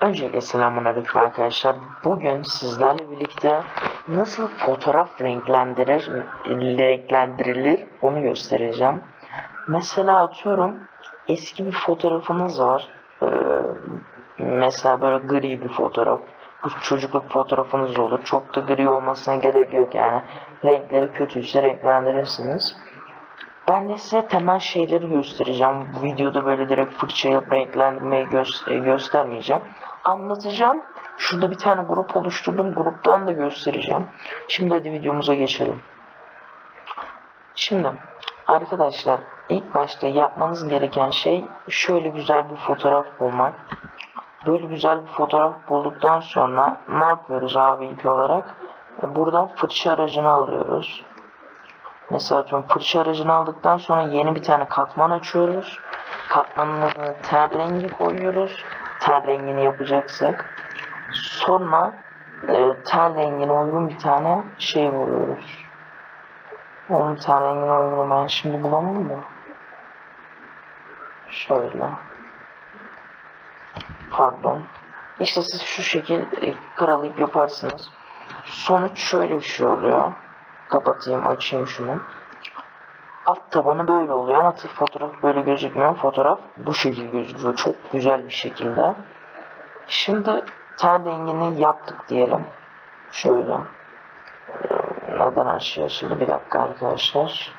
Öncelikle selamünaleyküm arkadaşlar. Bugün sizlerle birlikte nasıl fotoğraf renklendirir, renklendirilir onu göstereceğim. Mesela atıyorum eski bir fotoğrafınız var. Ee, mesela böyle gri bir fotoğraf. Çocukluk fotoğrafınız olur. Çok da gri olmasına gerek yok yani. Renkleri kötüyse renklendirirsiniz. Ben de size temel şeyleri göstereceğim. Bu videoda böyle direkt fırçayla renklendirmeyi gö- göstermeyeceğim. Anlatacağım. Şurada bir tane grup oluşturdum. Gruptan da göstereceğim. Şimdi hadi videomuza geçelim. Şimdi arkadaşlar ilk başta yapmanız gereken şey şöyle güzel bir fotoğraf bulmak. Böyle güzel bir fotoğraf bulduktan sonra ne yapıyoruz abi ilk olarak? Buradan fırça aracını alıyoruz. Mesela atıyorum fırça aracını aldıktan sonra yeni bir tane katman açıyoruz. Katmanın adına ten rengi koyuyoruz. Ten rengini yapacaksak. Sonra e, ten rengine uygun bir tane şey buluyoruz. Onun ten rengine uygun ben şimdi bulamam da. Şöyle. Pardon. İşte siz şu şekil e, karalayıp yaparsınız. Sonuç şöyle bir şey oluyor. Kapatayım açayım şunu. Alt tabanı böyle oluyor ama fotoğraf böyle gözükmüyor. Fotoğraf bu şekilde gözüküyor. Çok güzel bir şekilde. Şimdi ten rengini yaptık diyelim. Şöyle. Ee, Neden aşağı şimdi bir dakika arkadaşlar.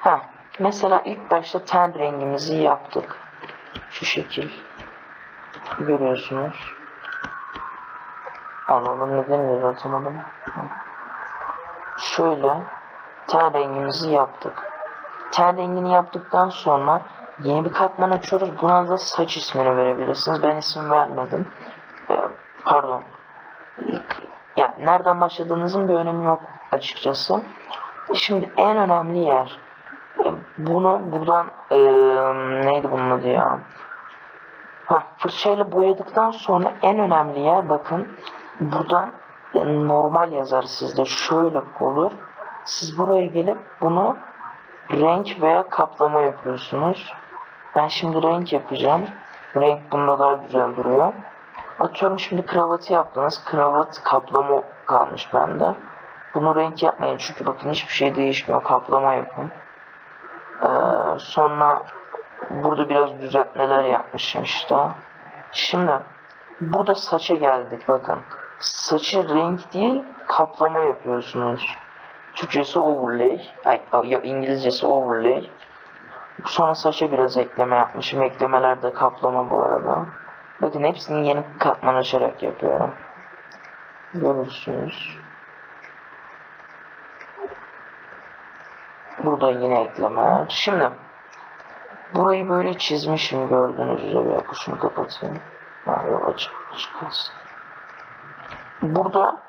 Ha, mesela ilk başta ten rengimizi yaptık. Şu şekil. Görüyorsunuz. Anladım neden yaratamadım. Şöyle ten rengimizi yaptık. Ten rengini yaptıktan sonra yeni bir katman açıyoruz. Buna da saç ismini verebilirsiniz. Ben isim vermedim. Ee, Pardon. İlk, ya nereden başladığınızın bir önemi yok açıkçası. Şimdi en önemli yer bunu buradan e, neydi bunun adı ya? Ha, fırçayla boyadıktan sonra en önemli yer bakın buradan e, normal yazar sizde şöyle olur. Siz buraya gelip bunu renk veya kaplama yapıyorsunuz. Ben şimdi renk yapacağım. Renk bunda daha güzel duruyor. Atıyorum şimdi kravatı yaptınız. Kravat kaplama kalmış bende. Bunu renk yapmayın çünkü bakın hiçbir şey değişmiyor. Kaplama yapın. Ee, sonra burada biraz düzeltmeler yapmışım işte. Şimdi burada saça geldik bakın. Saçı renk değil kaplama yapıyorsunuz. Türkçesi overlay. Ay, İngilizcesi overlay. Sonra saça biraz ekleme yapmışım. Eklemeler de kaplama bu arada. Bakın hepsini yeni katman açarak yapıyorum. Görürsünüz. Burada yine ekleme. Şimdi burayı böyle çizmişim gördüğünüz üzere. Şunu kapatayım. Ha, yok açık, açık. Burada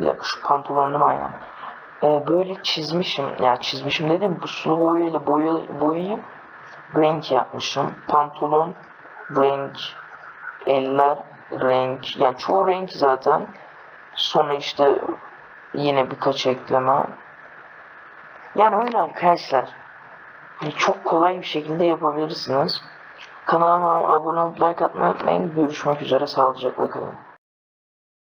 dakika şu pantolonum ayağım. Ee, böyle çizmişim. Ya yani çizmişim dedim. Bu sulu boyayla boya, boyayıp renk yapmışım. Pantolon renk, eller renk. Yani çoğu renk zaten. Sonra işte yine birkaç ekleme. Yani öyle arkadaşlar. Yani çok kolay bir şekilde yapabilirsiniz. Kanalıma abone olup like atmayı unutmayın. Görüşmek üzere. Sağlıcakla kalın.